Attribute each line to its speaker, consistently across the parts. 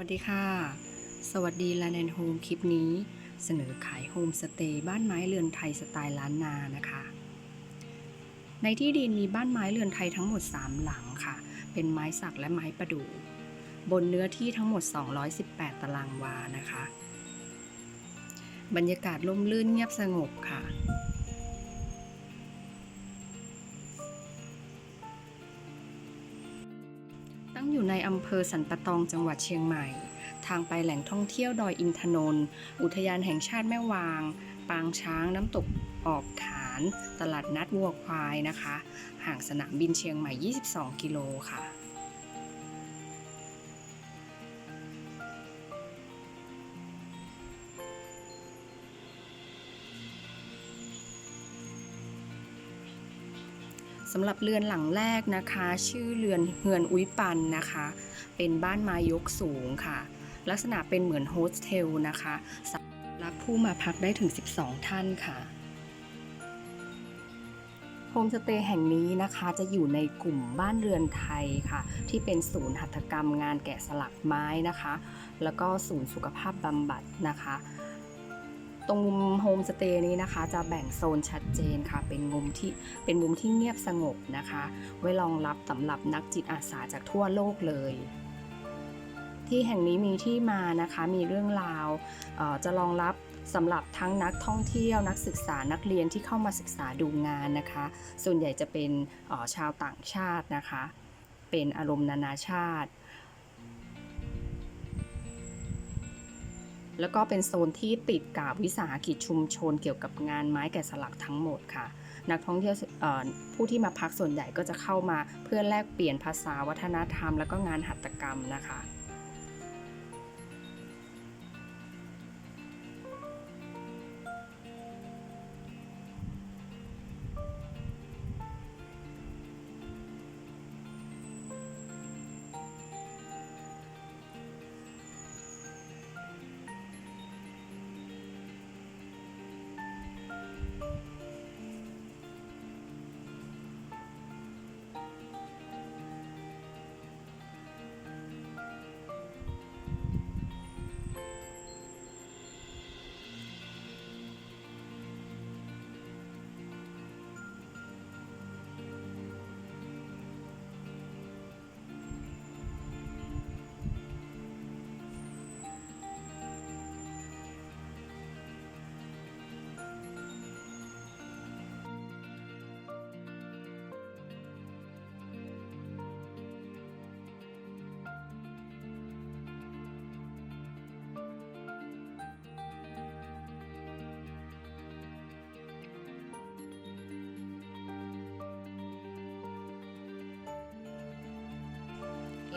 Speaker 1: วัสดีค่ะ สวัสดีลาแนนโฮมคลิปนี้ เสนอขายโฮมสเตย์บ้านไม้เรือนไทยสไตล์ล้านนานะคะ ในที่ดินมีบ้านไม้เรือนไทยทั้งหมด 3 หลังค่ะ เป็นไม้สักและไม้ประดู่บนเนื้อที่ทั้งหมด 218 ตารางวานะคะ บรรยากาศร่มรื่นเงียบสงบค่ะ อยู่ในอำเภอสันปะตองจังหวัดเชียงใหม่ ทางไปแหล่งท่องเที่ยวดอยอินทนนท์อุทยานแห่งชาติแม่วาง ปางช้างน้ำตกออกขาน ตลาดนัดวัวควายนะคะ ห่างสนามบินเชียงใหม่ 22 กิโลค่ะำหรับเรือนหลังแรกนะคะ ชื่อเรือนเฮือนอุ้ยปันนะคะ เป็นบ้านไม้ยกสูงค่ะ ลักษณะเป็นเหมือนโฮสเทลนะคะสำหรับผู้มาพักได้ถึง 12 ท่านค่ะโฮมสเตย์แห่งนี้นะคะจะอยู่ในกลุ่มบ้านเรือนไทยค่ะ ที่เป็นศูนย์หัตถกรรมงานแกะสลักไม้นะคะ แล้วก็ศูนย์สุขภาพบำบัดนะคะ ตรงมุมโฮมสเตย์นี้นะคะ จะแบ่งโซนชัดเจนค่ะ เป็นมุมที่เป็นมุมที่เงียบสงบนะคะ ไว้รองรับสำหรับนักจิตอาสาจากทั่วโลกเลย ที่แห่งนี้มีที่มานะคะ มีเรื่องราวจะรองรับสำหรับทั้งนักท่องเที่ยวนักศึกษานักเรียนที่เข้ามาศึกษาดูงานนะคะ ส่วนใหญ่จะเป็นชาวต่างชาตินะคะ เป็นอารมณ์นานาชาติ แล้วก็เป็นโซนที่ติดกับวิสาหกิจชุมชนเกี่ยวกับงานไม้แกะสลักทั้งหมดค่ะ นักท่องเที่ยวผู้ที่มาพักส่วนใหญ่ก็จะเข้ามาเพื่อแลกเปลี่ยนภาษาวัฒนธรรม แล้วก็งานหัตถกรรมนะคะ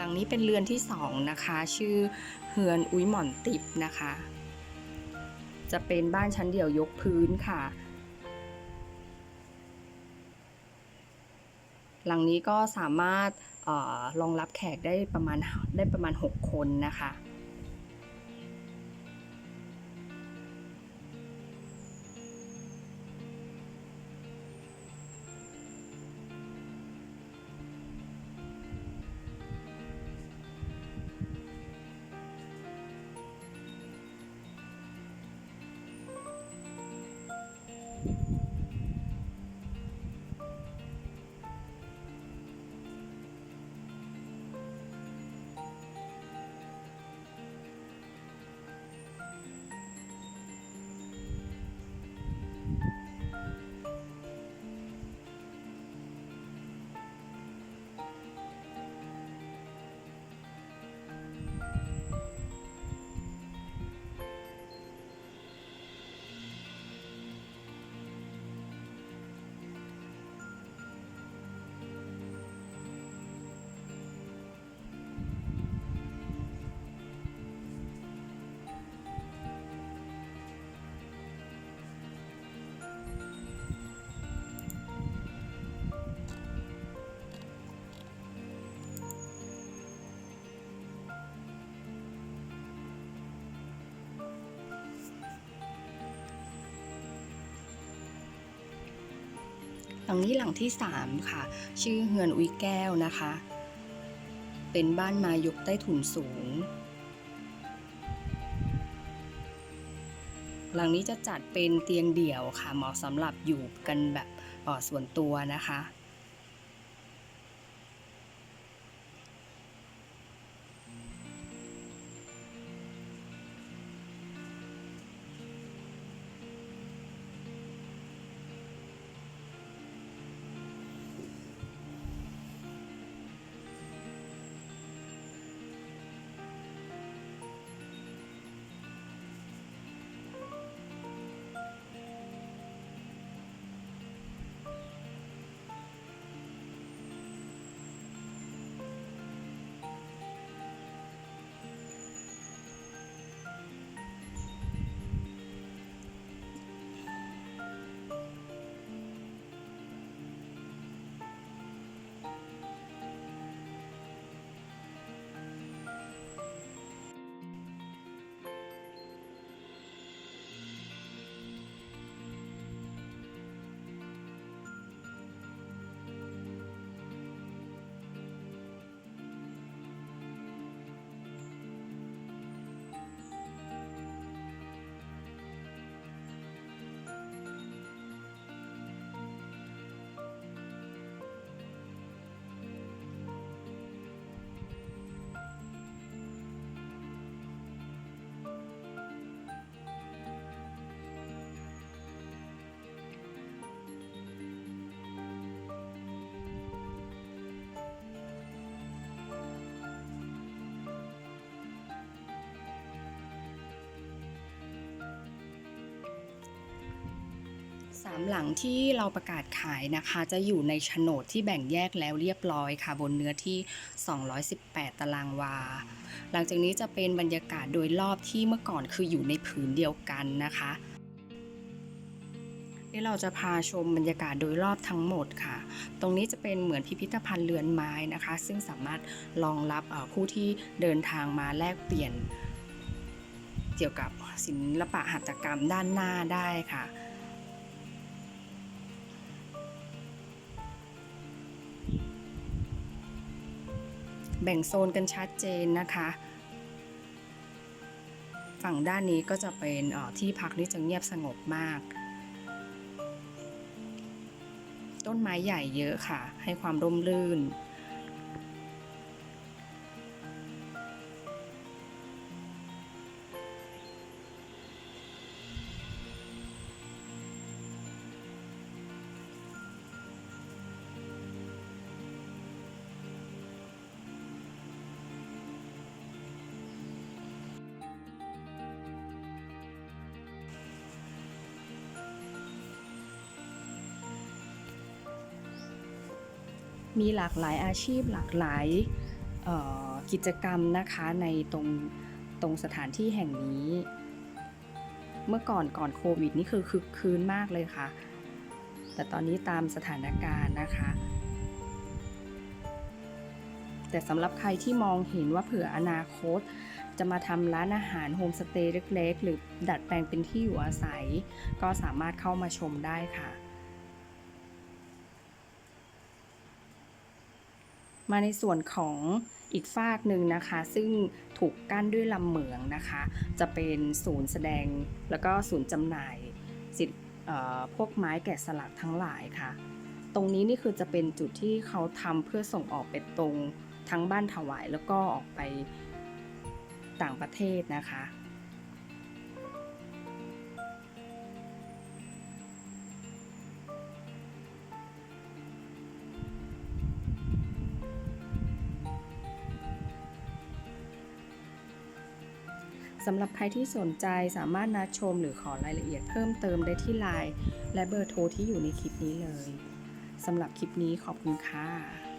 Speaker 1: หลังนี้เป็นเรือนที่สองนะคะ ชื่อเฮือนอุ้ยหม่อนติบนะคะ จะเป็นบ้านชั้นเดี่ยวยกพื้นค่ะ หลังนี้ก็สามารถออรองรับแขกได้ประมาณได้ประมาณ 6 คนนะคะ ลังนี้หลังที่ 3 ค่ะ ชื่อเฮือนอุ้ยแก้วนะคะ เป็นบ้านไม้ยกใต้ถุนสูง หลังนี้จะจัดเป็นเตียงเดี่ยวค่ะเหมาะสำหรับอยู่กันแบบออส่วนตัวนะคะ สามหลังที่เราประกาศขายนะคะ จะอยู่ในโฉนดที่แบ่งแยกแล้วเรียบร้อยค่ะ บนเนื้อที่ 218 ตารางวา หลังจากนี้จะเป็นบรรยากาศโดยรอบที่เมื่อก่อนคืออยู่ในผืนเดียวกันนะคะเดี๋ยวเราจะพาชมบรรยากาศโดยรอบทั้งหมดค่ะ ตรงนี้จะเป็นเหมือนพิพิธภัณฑ์เรือนไม้นะคะ ซึ่งสามารถรองรับเอ่อผู้ที่เดินทางมาแลกเปลี่ยน เกี่ยวกับศิลปะหัตถกรรมด้านหน้าได้ค่ะ แบ่งโซนกันชัดเจนนะคะ ฝั่งด้านนี้ก็จะเป็นที่พักนี่จะเงียบสงบมาก ต้นไม้ใหญ่เยอะค่ะ ให้ความร่มรื่น มีหลากหลายอาชีพหลากหลายกิจกรรมนะคะในตรงตรงสถานที่แห่งนี้ เมื่อก่อนก่อนโควิดนี่คือคึกคืนมากเลยค่ะ แต่ตอนนี้ตามสถานการณ์นะคะ แต่สำหรับใครที่มองเห็นว่าเผื่ออนาคต จะมาทำร้านอาหารโฮมสเตย์เล็กๆ หรือดัดแปลงเป็นที่อยู่อาศัย ก็สามารถเข้ามาชมได้ค่ะ มาในส่วนของอีกฝากหนึ่งนะคะ ซึ่งถูกกั้นด้วยลำเหมืองนะคะ จะเป็นศูนย์แสดงแล้วก็ศูนย์จำหน่ายสิทธิ์เอ่อพวกไม้แกะสลักทั้งหลายค่ะ ตรงนี้นี่คือจะเป็นจุดที่เขาทำเพื่อส่งออกไปตรงทั้งบ้านถวายแล้วก็ออกไปต่างประเทศนะคะ หรับใครที่สนใจสามารถนัดชมหรือขอรายละเอียดเพิ่มเติมได้ที่ไลน์และเบอร์โทรที่อยู่ในคลิปนี้เลยสำหรับคลิปนี้ขอบคุณค่ะ